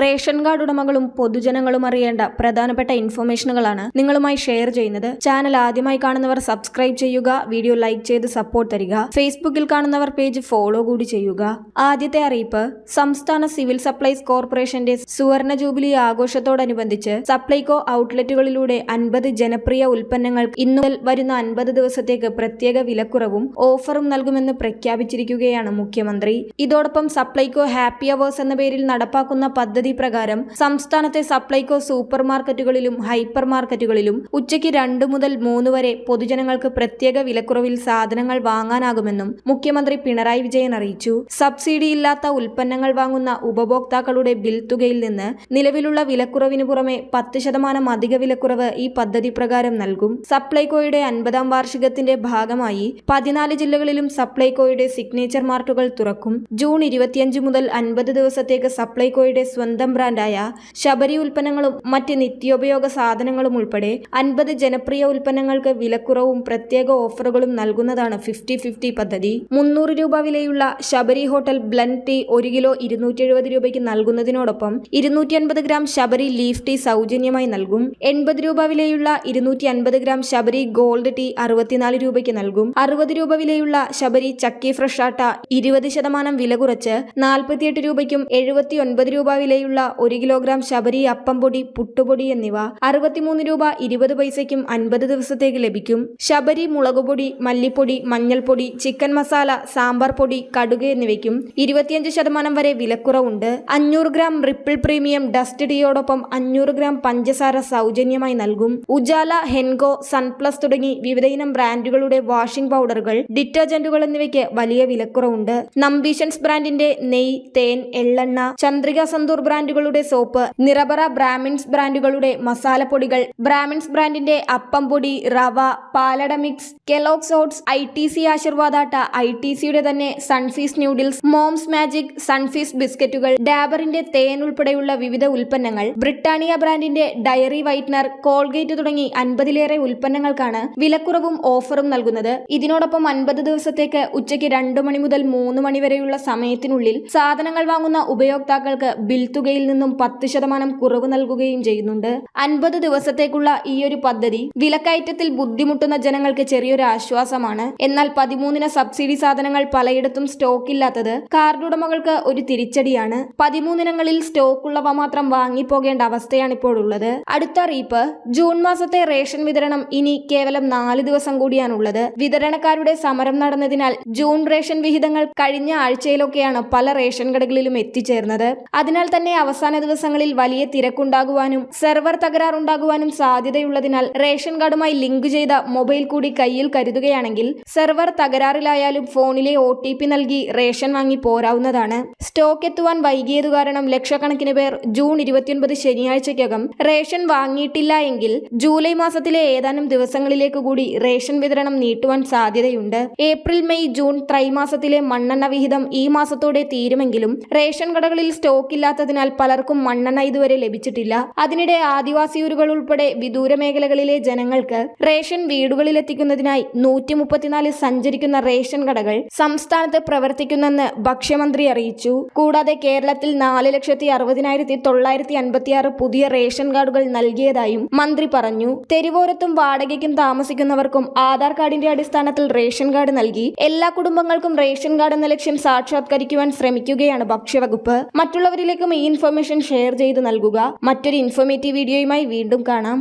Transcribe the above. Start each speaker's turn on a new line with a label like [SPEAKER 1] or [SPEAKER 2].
[SPEAKER 1] Ration card ഉടമകളും പൊതുജനങ്ങളും അറിയേണ്ട പ്രധാനപ്പെട്ട ഇൻഫർമേഷനുകളാണ് നിങ്ങളുമായി ഷെയർ ചെയ്യുന്നത്. ചാനൽ ആദ്യമായി കാണുന്നവർ സബ്സ്ക്രൈബ് ചെയ്യുക വീഡിയോ ലൈക്ക് ചെയ്ത് സപ്പോർട്ട് തരിക ഫേസ്ബുക്കിൽ കാണുന്നവർ പേജ് ഫോളോ കൂടി ചെയ്യുക. ആദ്യത്തെ അറിയിപ്പ് സംസ്ഥാന സിവിൽ സപ്ലൈസ് കോർപ്പറേഷന്റെ സുവർണ ജൂബിലി ആഘോഷത്തോടനുബന്ധിച്ച് സപ്ലൈകോ ഔട്ട്ലെറ്റുകളിലൂടെ അൻപത് ജനപ്രിയ ഉൽപ്പന്നങ്ങൾ ഇന്നു വരുന്ന അൻപത് ദിവസത്തേക്ക് പ്രത്യേക വിലക്കുറവും ഓഫറും നൽകുമെന്ന് പ്രഖ്യാപിച്ചിരിക്കുകയാണ് മുഖ്യമന്ത്രി. ഇതോടൊപ്പം സപ്ലൈകോ ഹാപ്പി അവേഴ്സ് എന്ന പേരിൽ നടപ്പാക്കുന്ന പദ്ധതി പ്രകാരം സംസ്ഥാനത്തെ സപ്ലൈകോ സൂപ്പർ മാർക്കറ്റുകളിലും ഹൈപ്പർ മാർക്കറ്റുകളിലും ഉച്ചയ്ക്ക് രണ്ടു മുതൽ മൂന്ന് വരെ പൊതുജനങ്ങൾക്ക് പ്രത്യേക വിലക്കുറവിൽ സാധനങ്ങൾ വാങ്ങാനാകുമെന്നും മുഖ്യമന്ത്രി പിണറായി വിജയൻ അറിയിച്ചു. സബ്സിഡിയില്ലാത്ത ഉൽപ്പന്നങ്ങൾ വാങ്ങുന്ന ഉപഭോക്താക്കളുടെ ബിൽ തുകയിൽ നിന്ന് നിലവിലുള്ള വിലക്കുറവിന് പുറമെ പത്ത് ശതമാനം അധിക വിലക്കുറവ് ഈ പദ്ധതി പ്രകാരം നൽകും. സപ്ലൈകോയുടെ അൻപതാം വാർഷികത്തിന്റെ ഭാഗമായി പതിനാല് ജില്ലകളിലും സപ്ലൈകോയുടെ സിഗ്നേച്ചർ മാർട്ടുകൾ തുറക്കും. ജൂൺ ഇരുപത്തിയഞ്ച് മുതൽ അൻപത് ദിവസത്തേക്ക് സപ്ലൈകോയുടെ സ്വന്തം ബ്രാൻഡായ ശബരി ഉൽപ്പന്നങ്ങളും മറ്റ് നിത്യോപയോഗ സാധനങ്ങളും ഉൾപ്പെടെ അൻപത് ജനപ്രിയ ഉൽപ്പന്നങ്ങൾക്ക് വിലക്കുറവും പ്രത്യേക ഓഫറുകളും നൽകുന്നതാണ് ഫിഫ്റ്റി ഫിഫ്റ്റി പദ്ധതി. മുന്നൂറ് രൂപ വിലയുള്ള ശബരി ഹോട്ടൽ ബ്ലൻഡ് ടീ ഒരു കിലോ ഇരുന്നൂറ്റി എഴുപത് രൂപയ്ക്ക് നൽകുന്നതിനോടൊപ്പം ഇരുന്നൂറ്റി അൻപത് ഗ്രാം ശബരി ലീഫ് ടീ സൗജന്യമായി നൽകും. എൺപത് രൂപ വിലയുള്ള ഇരുന്നൂറ്റി അൻപത് ഗ്രാം ശബരി ഗോൾഡ് ടീ അറുപത്തിനാല് രൂപയ്ക്ക് നൽകും. അറുപത് രൂപ വിലയുള്ള ശബരി ചക്കി ഫ്രഷ് ആട്ട ഇരുപത് ശതമാനം വില കുറച്ച് നാൽപ്പത്തിയെട്ട് രൂപയ്ക്കും എഴുപത്തി ഒൻപത് രൂപ വിലയുള്ള ഒരു കിലോഗ്രാം ശബരി അപ്പം പൊടി പുട്ടുപൊടി എന്നിവ അറുപത്തിമൂന്ന് രൂപ ഇരുപത് പൈസയ്ക്കും അൻപത് ദിവസത്തേക്ക് ലഭിക്കും. ശബരി മുളകുപൊടി മല്ലിപ്പൊടി മഞ്ഞൾപ്പൊടി ചിക്കൻ മസാല സാമ്പാർ പൊടി കടുക് എന്നിവയ്ക്കും ഇരുപത്തിയഞ്ച് ശതമാനം വരെ വിലക്കുറവുണ്ട്. അഞ്ഞൂറ് ഗ്രാം റിപ്പിൾ പ്രീമിയം ഡസ്റ്റ് ടീയോടൊപ്പം അഞ്ഞൂറ് ഗ്രാം പഞ്ചസാര സൗജന്യമായി നൽകും. ഉജാല ഹെൻഗോ സൺപ്ലസ് തുടങ്ങി വിവിധയിനം ബ്രാൻഡുകളുടെ വാഷിംഗ് പൗഡറുകൾ ഡിറ്റർജന്റുകൾ എന്നിവയ്ക്ക് വലിയ വിലക്കുറവുണ്ട്. നമ്പീഷൻസ് ബ്രാൻഡിന്റെ നെയ് തേൻ എള്ളെണ്ണ ചന്ദ്രിക സന്തൂർ ബ്രാൻഡുകളുടെ സോപ്പ് നിറബറ ബ്രാഹ്മിൻസ് ബ്രാൻഡുകളുടെ മസാലപ്പൊടികൾ ബ്രാഹ്മിൻസ് ബ്രാൻഡിന്റെ അപ്പം പൊടി റവ പാലട mix Kellogg's oats I T C ആശീർവാദാട്ട I T സിയുടെ തന്നെ Sunfeast noodles Mom's Magic Sunfeast ബിസ്ക്കറ്റുകൾ ഡാബറിന്റെ തേൻ ഉൾപ്പെടെയുള്ള വിവിധ ഉൽപ്പന്നങ്ങൾ ബ്രിട്ടാനിയ ബ്രാൻഡിന്റെ ഡയറി വൈറ്റ്നർ കോൾഗേറ്റ് തുടങ്ങി അൻപതിലേറെ ഉൽപ്പന്നങ്ങൾക്കാണ് വിലക്കുറവും ഓഫറും നൽകുന്നത്. ഇതിനോടൊപ്പം അൻപത് ദിവസത്തേക്ക് ഉച്ചയ്ക്ക് രണ്ടു മണി മുതൽ മൂന്ന് മണി വരെയുള്ള സമയത്തിനുള്ളിൽ സാധനങ്ങൾ വാങ്ങുന്ന ഉപയോക്താക്കൾക്ക് ബിൽ തുകയിൽ നിന്നും പത്ത് ശതമാനം കുറവ് നൽകുകയും ചെയ്യുന്നുണ്ട്. അൻപത് ദിവസത്തേക്കുള്ള ഈ ഒരു പദ്ധതി വിലക്കയറ്റത്തിൽ ബുദ്ധിമുട്ടുന്ന ജനങ്ങൾക്ക് ചെറിയൊരു ആശ്വാസമാണ്. എന്നാൽ പതിമൂന്നിന് സബ്സിഡി സാധനങ്ങൾ പലയിടത്തും സ്റ്റോക്ക് ഇല്ലാത്തത് കാർഡ് ഉടമകൾക്ക് ഒരു തിരിച്ചടിയാണ്. പതിമൂന്നിനങ്ങളിൽ സ്റ്റോക്ക് ഉള്ളവ മാത്രം വാങ്ങിപ്പോകേണ്ട അവസ്ഥയാണ് ഇപ്പോൾ ഉള്ളത്. അടുത്ത അറിയിപ്പ് ജൂൺ മാസത്തെ റേഷൻ വിതരണം ഇനി കേവലം നാല് ദിവസം കൂടിയാണുള്ളത്. വിതരണക്കാരുടെ സമരം നടന്നതിനാൽ ജൂൺ റേഷൻ വിഹിതങ്ങൾ കഴിഞ്ഞ ആഴ്ചയിലൊക്കെയാണ് പല റേഷൻ കടകളിലും എത്തിച്ചേർന്നത്. അതിനാൽ അവസാന ദിവസങ്ങളിൽ വലിയ തിരക്കുണ്ടാകുവാനും സെർവർ തകരാറുണ്ടാകുവാനും സാധ്യതയുള്ളതിനാൽ റേഷൻ കാർഡുമായി ലിങ്ക് ചെയ്ത മൊബൈൽ കൂടി കയ്യിൽ കരുതുകയാണെങ്കിൽ സെർവർ തകരാറിലായാലും ഫോണിലെ ഒ നൽകി റേഷൻ വാങ്ങി പോരാവുന്നതാണ്. സ്റ്റോക്ക് എത്തുവാൻ വൈകിയതു കാരണം ലക്ഷക്കണക്കിന് പേർ ജൂൺ ഇരുപത്തിയൊൻപത് ശനിയാഴ്ചയ്ക്കകം റേഷൻ വാങ്ങിയിട്ടില്ല എങ്കിൽ ജൂലൈ മാസത്തിലെ ഏതാനും ദിവസങ്ങളിലേക്ക് കൂടി റേഷൻ വിതരണം നീട്ടുവാൻ സാധ്യതയുണ്ട്. ഏപ്രിൽ മെയ് ജൂൺ ത്രൈമാസത്തിലെ മണ്ണെണ്ണ വിഹിതം ഈ മാസത്തോടെ തീരുമെങ്കിലും റേഷൻ കടകളിൽ സ്റ്റോക്ക് ഇല്ലാത്തതിനാൽ പലർക്കും മണ്ണെണ്ണ ഇതുവരെ ലഭിച്ചിട്ടില്ല. അതിനിടെ ആദിവാസിയൂരുകൾ ഉൾപ്പെടെ വിദൂര മേഖലകളിലെ ജനങ്ങൾക്ക് റേഷൻ വീടുകളിൽ എത്തിക്കുന്നതിനായി നൂറ്റി മുപ്പത്തിനാല് സഞ്ചരിക്കുന്ന റേഷൻ കടകൾ സംസ്ഥാനത്ത് പ്രവർത്തിക്കുന്നെന്ന് ഭക്ഷ്യമന്ത്രി അറിയിച്ചു. കൂടാതെ കേരളത്തിൽ നാല് ലക്ഷത്തി അറുപതിനായിരത്തി തൊള്ളായിരത്തി അൻപത്തിയാറ് പുതിയ റേഷൻ കാർഡുകൾ നൽകിയതായും മന്ത്രി പറഞ്ഞു. തെരുവോരത്തും വാടകയ്ക്കും താമസിക്കുന്നവർക്കും ആധാർ കാർഡിന്റെ അടിസ്ഥാനത്തിൽ റേഷൻ കാർഡ് നൽകി എല്ലാ കുടുംബങ്ങൾക്കും റേഷൻ കാർഡ് എന്ന ലക്ഷ്യം സാക്ഷാത്കരിക്കുവാൻ ശ്രമിക്കുകയാണ് ഭക്ഷ്യവകുപ്പ്. മറ്റുള്ളവരിലേക്കും ഈ ഇൻഫർമേഷൻ ഷെയർ ചെയ്ത് നൽകുക. മറ്റൊരു ഇൻഫോർമേറ്റീവ് വീഡിയോയുമായി വീണ്ടും കാണാം.